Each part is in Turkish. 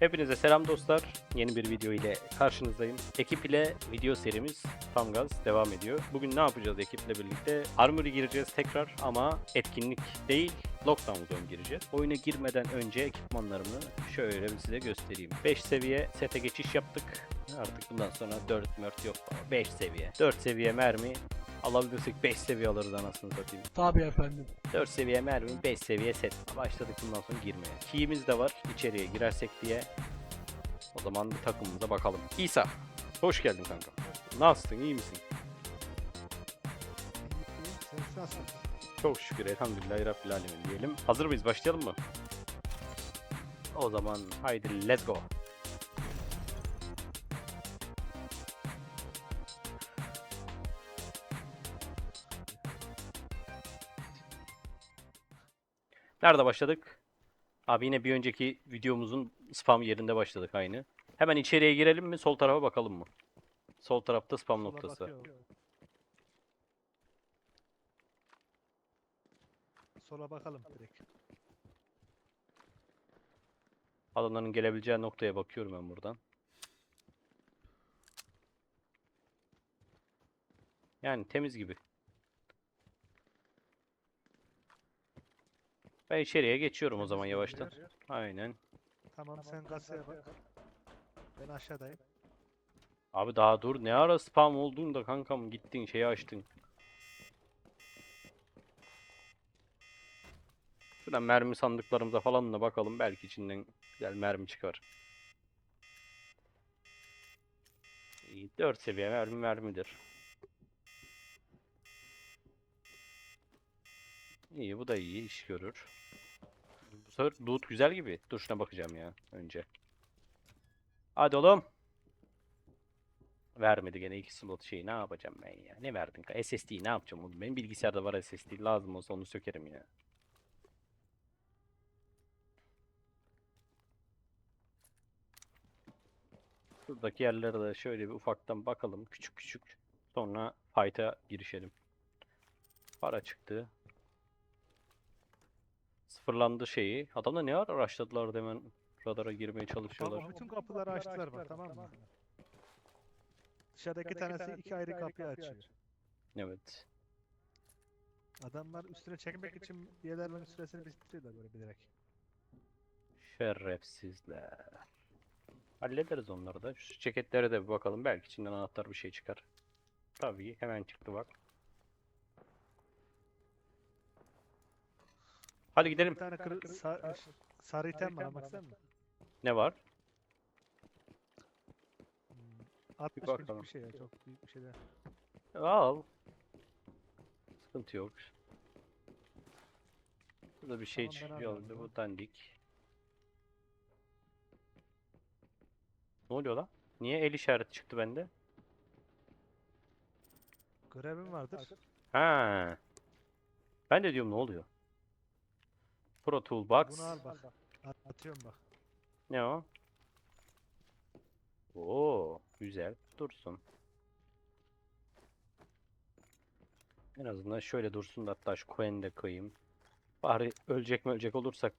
Hepinize selam dostlar. Yeni bir video ile karşınızdayım. Ekip ile video serimiz tam gaz devam ediyor. Bugün ne yapacağız ekiple birlikte? Armory gireceğiz tekrar ama etkinlik değil, Lockdown Zone gireceğiz. Oyuna girmeden önce ekipmanlarımı şöyle bir size göstereyim. 5 seviye sete geçiş yaptık. Artık bundan sonra 4 mört yok. 5 seviye. 4 seviye mermi alabilirsek 5 seviye alırız anasını satayım. Tabii efendim. 4 seviye mermi, 5 seviye set. Başladık bundan sonra girmeye. Key'imiz de var içeriye girersek diye. O zaman bir takımımıza bakalım. İsa, hoş geldin kanka. Nasılsın, iyi misin? Sen nasılsın? Çok şükür, elhamdülillahi rabbil alemin diyelim. Hazır mıyız, başlayalım mı? O zaman haydi let's go. Nerede başladık? Abi yine bir önceki videomuzun spam yerinde başladık aynı. Hemen içeriye girelim mi? Sol tarafa bakalım mı? Sol tarafta spam Sola noktası. bakıyorum. Sola bakalım direkt. Adamların gelebileceği noktaya bakıyorum ben buradan. Yani temiz gibi. Ben içeriye geçiyorum o zaman yavaştan. Aynen. Tamam sen kasaya bak. Ben aşağıdayım. Abi daha dur. Ne ara spam oldun da kankam gittin şeyi açtın. Şuradan mermi sandıklarımıza falan da bakalım. Belki içinden güzel mermi çıkar. İyi, 4 seviye mermi mermidir. İyi bu da iyi iş görür. Bu sefer loot güzel gibi. Dur şuna bakacağım ya önce. Hadi oğlum. Vermedi gene iki slot şeyi ne yapacağım ben ya? Ne verdin? SSD'yi ne yapacağım oğlum? Benim bilgisayarda var SSD lazım olsa onu sökerim ya. Şuradaki yerlere de şöyle bir ufaktan bakalım küçük küçük. Sonra fight'a girişelim. Para çıktı. Sıfırlandı şeyi. Adamlar ne ara araçladılar hemen radara girmeye çalışıyorlar. Tamam bütün kapıları açtılar bak tamam mı? Dışarıdaki tanesi iki ayrı kapıyı açıyor. Evet. Adamlar üstüne çekmek için diğerlerinin süresini bitiriyorlar böyle bilerek. Şerefsizler. Hallederiz onları da. Şu ceketlere de bir bakalım. Belki içinden anahtar bir şey çıkar. Tabii hemen çıktı bak. Hadi gidelim. Bir tane kırı, sa, sarı item var almak ister misin? Ne var? Hmm, 60 binlik bakalım. bir şey ya çok büyük bir şey değil. Al. Sıkıntı yok. Burada bir şey Tamam, çıkıyor. Bu dandik. Ne oluyor lan? Niye el işareti çıktı bende? Görevim vardır. Ha. Ben de diyorum ne oluyor? Pro Toolbox. Bunu al bak. At, atıyorum bak. Ne o? Oo, güzel. Dursun. En azından şöyle dursun da hatta şu coin'i de koyayım. Bari ölecek mi ölecek olursak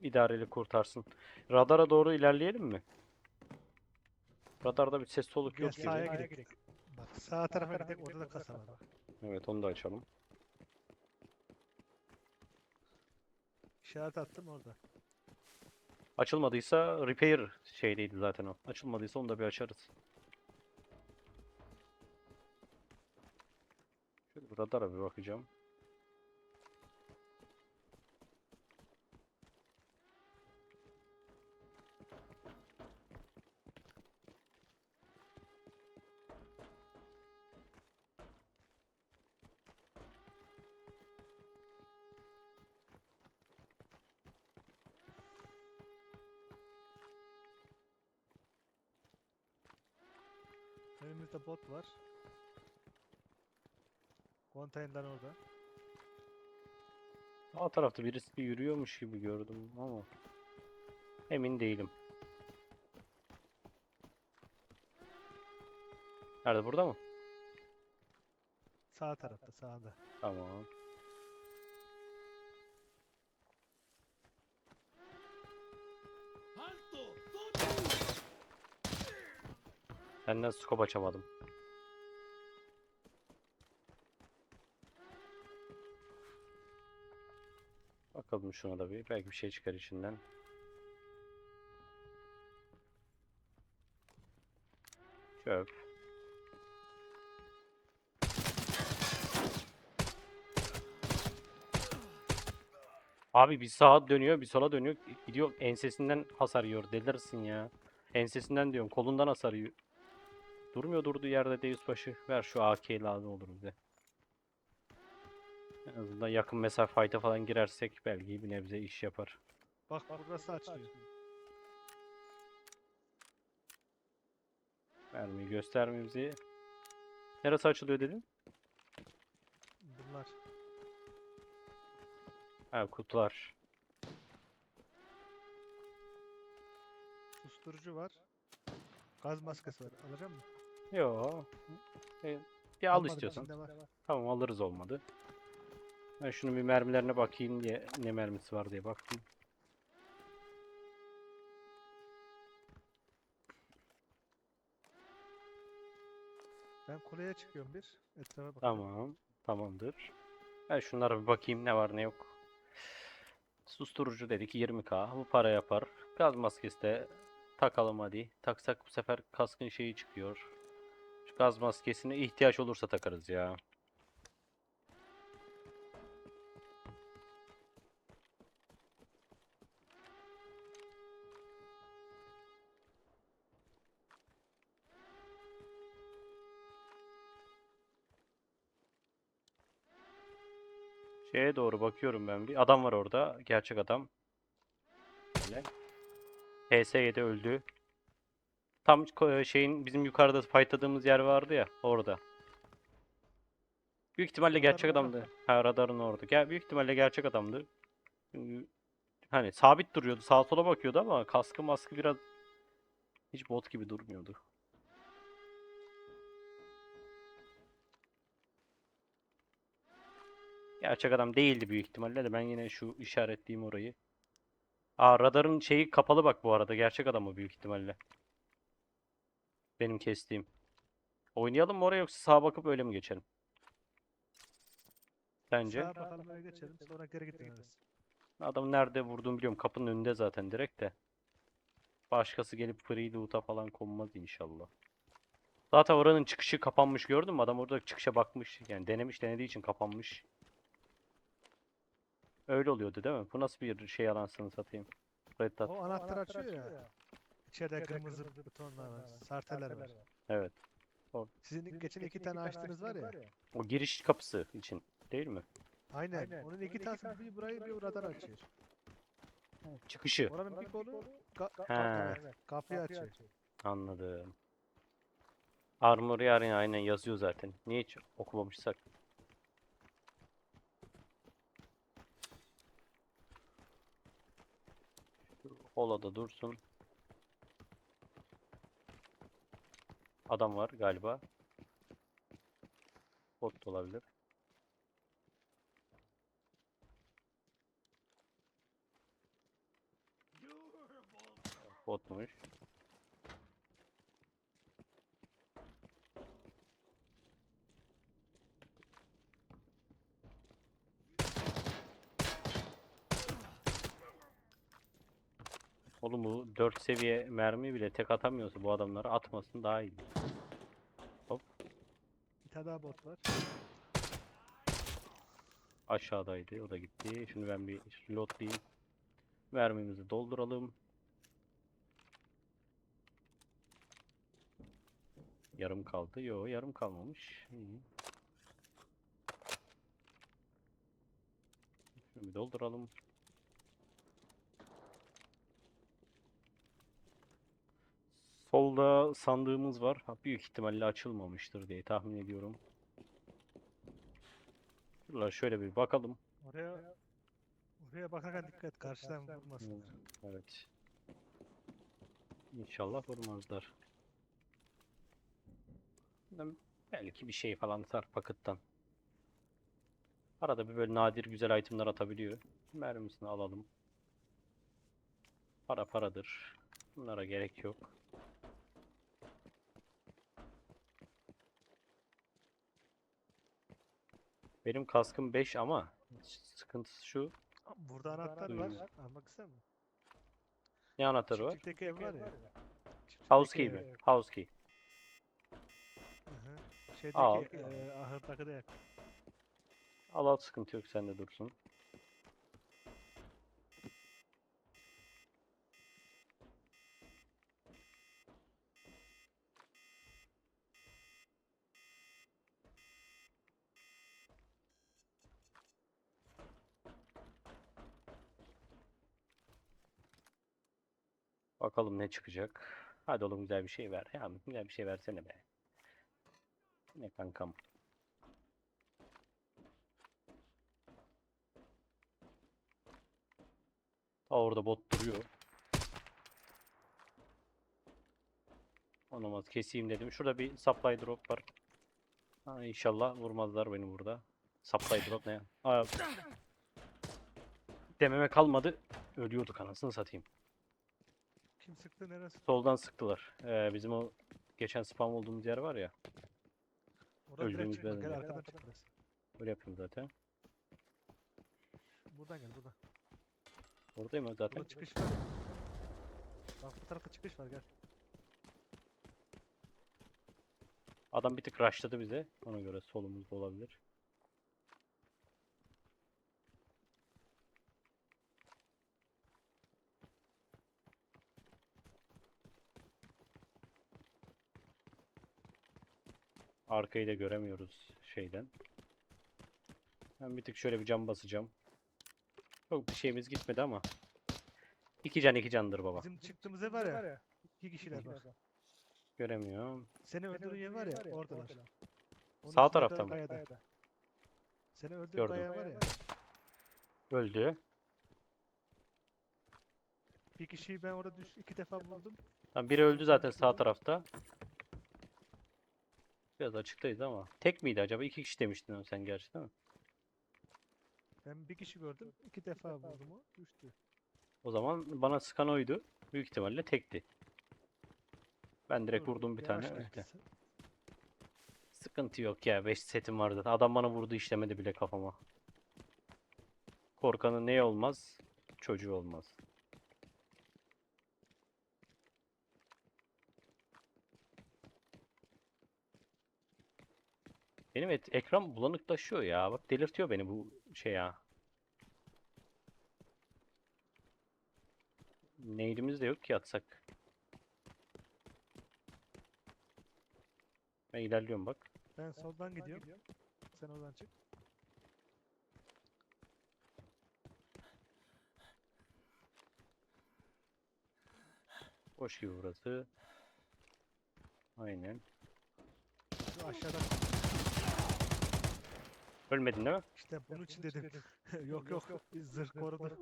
idareli kurtarsın. Radara doğru ilerleyelim mi? Radarda bir ses soluk yok sağa gibi. gidelim. Bak sağ tarafa gidelim orada da kasa var bak. Evet onu da açalım. İşaret attım orada. Açılmadıysa repair şeydeydi zaten o. Açılmadıysa onu da bir açarız. Şöyle radara bir bakacağım. Bot var. Konteyner orada. Sağ tarafta birisi yürüyormuş gibi gördüm ama emin değilim. Nerede burada mı? Sağ tarafta sağda. Tamam. Senden scope açamadım. Bakalım şuna da bir. Belki bir şey çıkar içinden. Çöp. Abi bir sağa dönüyor, bir sola dönüyor. Gidiyor ensesinden hasar yiyor. Delirsin ya. Ensesinden diyorum. Kolundan hasar yiyor. Durmuyor durduğu yerde Deus başı. Ver şu AK'yi lazım olur bize. En azından yakın mesafe fight'a falan girersek belki bir nebze iş yapar. Bak burası açılıyor. Mermiyi göstermemizi. Neresi açılıyor dedin? Bunlar. Ha kutular. Susturucu var. Gaz maskesi var. Alacak mısın? Yo. E, bir al istiyorsan. var. Tamam alırız olmadı. Ben şunun bir mermilerine bakayım diye ne mermisi var diye baktım. Ben kuleye çıkıyorum bir. Etrafa bakıyorum. Tamam. Tamamdır. Ben şunlara bir bakayım ne var ne yok. Susturucu dedik 20k. Bu para yapar. Gaz maskesi de takalım hadi. Taksak bu sefer kaskın şeyi çıkıyor. Gaz maskesine ihtiyaç olursa takarız ya. Şeye doğru bakıyorum ben bir. Adam var orada. Gerçek adam. Böyle. PS7 öldü. Tam şeyin bizim yukarıda fightladığımız yer vardı ya orada. Büyük ihtimalle gerçek adamdı. Ha radarın orada. Gel büyük ihtimalle gerçek adamdı. Çünkü hani sabit duruyordu. Sağa sola bakıyordu ama kaskı maskı biraz hiç bot gibi durmuyordu. Gerçek adam değildi büyük ihtimalle de ben yine şu işaretleyeyim orayı. Aa radarın şeyi kapalı bak bu arada. Gerçek adam o büyük ihtimalle. Benim kestiğim. Oynayalım mı oraya yoksa sağa bakıp öyle mi geçelim? Sence? Sağa bakalım öyle geçelim. Sonra geri gideriz. Adam nerede vurduğunu biliyorum. Kapının önünde zaten direkt de. Başkası gelip free loot'a falan konmaz inşallah. Zaten oranın çıkışı kapanmış gördün mü? Adam orada çıkışa bakmış. Yani denemiş denediği için kapanmış. Öyle oluyordu değil mi? Bu nasıl bir şey anasını satayım? Red Dot. O anahtar açıyor ya. İçeride kırmızı butonlar var. Sarteler var. Evet. Sizin geçen iki tane açtığınız var ya. O giriş kapısı için değil mi? Aynen. Onun iki tanesi bir burayı bir radar açıyor. Çıkışı. Oranın bir kolu kapıyı açıyor. Anladım. Armory yani aynen yazıyor zaten. Niye hiç okumamışsak? Şu Holada dursun. Adam var galiba. Bot da olabilir. Botmuş. Oğlum bu 4 seviye mermi bile tek atamıyorsa bu adamları atmasın daha iyi. Tane daha bot var. Aşağıdaydı o da gitti. Şunu ben bir reloadlayayım. Mermimizi dolduralım. Yarım kaldı. Yo yarım kalmamış. Bir dolduralım. Solda sandığımız var. Ha, büyük ihtimalle açılmamıştır diye tahmin ediyorum. Şuralara şöyle bir bakalım. Oraya oraya bakarken dikkat karşıdan vurmasın. Hmm, Evet. İnşallah vurmazlar. Belki bir şey falan atar pakettan. Arada bir böyle nadir güzel itemler atabiliyor. Mermisini alalım. Para paradır. Bunlara gerek yok. Benim kaskım 5 ama sıkıntısı şu. Burada anahtar var. Almak ister misin? Ne anahtarı var? Çiftlikteki ev var ya. House key mi? House key. Hı hı. Şeydeki Al. ahırdaki de yak. Al al sıkıntı yok sende dursun. Bakalım ne çıkacak. Hadi oğlum güzel bir şey ver. Ya güzel bir şey versene be. Ne kankam. Aa orada bot duruyor. Olmaz keseyim dedim. Şurada bir supply drop var. Ha, inşallah vurmazlar beni burada. Supply drop ne ya? Dememe kalmadı. Ölüyorduk anasını satayım. Kim sıktı neresi? Soldan sıktılar. Ee, bizim o geçen spam olduğumuz yer var ya. Direkt öldüğümüz çıkma. Gel arkadan çık biraz. Öyle yapıyorum zaten. Buradan gel buradan. Oradayım ben zaten. Burada çıkış var. Bak bu tarafa çıkış var gel. Adam bir tık rushladı bize. Ona göre solumuzda olabilir. Arkayı da göremiyoruz şeyden. Ben bir tık şöyle bir cam basacağım. Çok bir şeyimiz gitmedi ama. İki can iki candır baba. Bizim çıktığımız ev var ya. İki kişiler bak. Göremiyorum. Seni öldürdüğün yer var ya oradalar. Onun Sağ tarafta mı? kayada. Seni öldürdüğün Gördüm. kaya var ya. Öldü. Bir kişiyi ben orada düş iki defa vurdum. Tamam biri öldü zaten sağ tarafta. Biraz açıktayız ama. Tek miydi acaba? İki kişi demiştin sen gerçi değil mi? Ben bir kişi gördüm. iki defa vurdum o. Düştü. O zaman bana sıkan oydu. Büyük ihtimalle tekti. Ben direkt Dur, vurdum bir yavaş tane. öldü. Sıkıntı yok ya. 5 setim vardı. Adam bana vurdu işlemedi bile kafama. Korkanın ne olmaz? Çocuğu olmaz. Benim et- ekran bulanıklaşıyor ya. Bak delirtiyor beni bu şey ya. Neydimiz de yok ki atsak. Ben ilerliyorum bak. Ben soldan gidiyorum. Sen oradan çık. Boş gibi burası. Aynen. Şu aşağıdan. Ölmedin değil mi? İşte bunun için dedim. yok yok. Biz zırh korudu.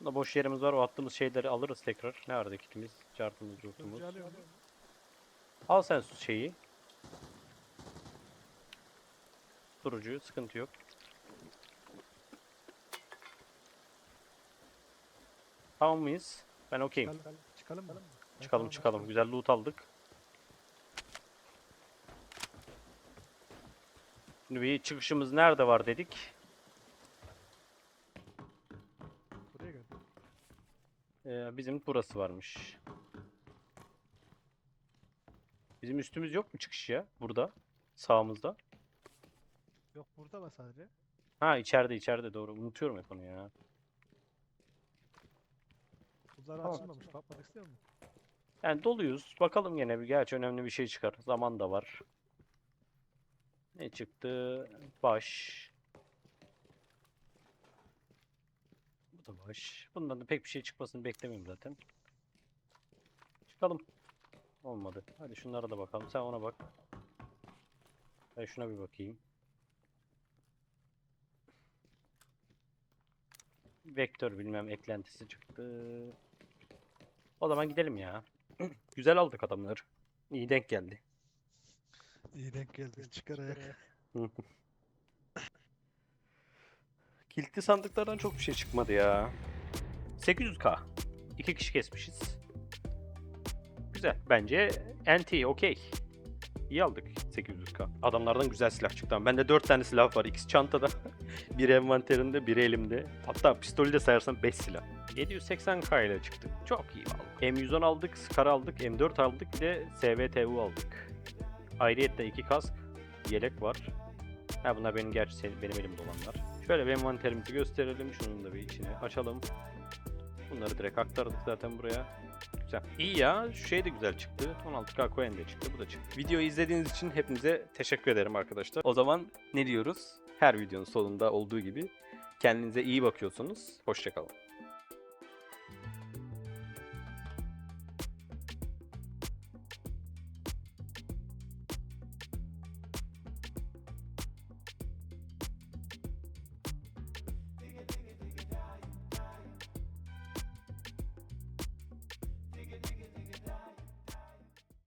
Bunda boş yerimiz var. O attığımız şeyleri alırız tekrar. Ne vardı kitimiz? Cartımız, alıyorum. Al sen su şeyi. Durucu, sıkıntı yok. Tamam mıyız? Ben okeyim. Çıkalım, çıkalım mı? Çıkalım çıkalım. Güzel loot aldık. Şimdi bir çıkışımız nerede var dedik. Ee, bizim burası varmış. Bizim üstümüz yok mu çıkış ya? Burada. Sağımızda. Yok burada var sadece. Ha içeride içeride doğru. Unutuyorum hep onu ya. Bunlar Tamam. açılmamış. Bakmak istiyor musun? Yani doluyuz. Bakalım gene bir gerçi önemli bir şey çıkar. Zaman da var. Ne çıktı? Baş. savaş. Bundan da pek bir şey çıkmasını beklemiyorum zaten. Çıkalım. Olmadı. Hadi şunlara da bakalım. Sen ona bak. Ben şuna bir bakayım. Vektör bilmem eklentisi çıktı. O zaman gidelim ya. Güzel aldık adamları. İyi denk geldi. İyi denk geldi. Çıkar ayak. Kilitli sandıklardan çok bir şey çıkmadı ya. 800k. İki kişi kesmişiz. Güzel. Bence NT okey. İyi aldık 800k. Adamlardan güzel silah çıktı. ama Bende 4 tane silah var. İkisi çantada. biri envanterimde, biri elimde. Hatta pistolü de sayarsam 5 silah. 780k ile çıktık. Çok iyi aldık. M110 aldık, Scar aldık, M4 aldık, bir de SVTU aldık. Ayrıyetle 2 kask, yelek var. Ha bunlar benim gerçi benim elimde olanlar. Şöyle bir envanterimizi gösterelim. Şunun da bir içini açalım. Bunları direkt aktardık zaten buraya. Güzel. İyi ya. Şu şey de güzel çıktı. 16K coin de çıktı. Bu da çıktı. Videoyu izlediğiniz için hepinize teşekkür ederim arkadaşlar. O zaman ne diyoruz? Her videonun sonunda olduğu gibi kendinize iyi bakıyorsunuz. Hoşçakalın.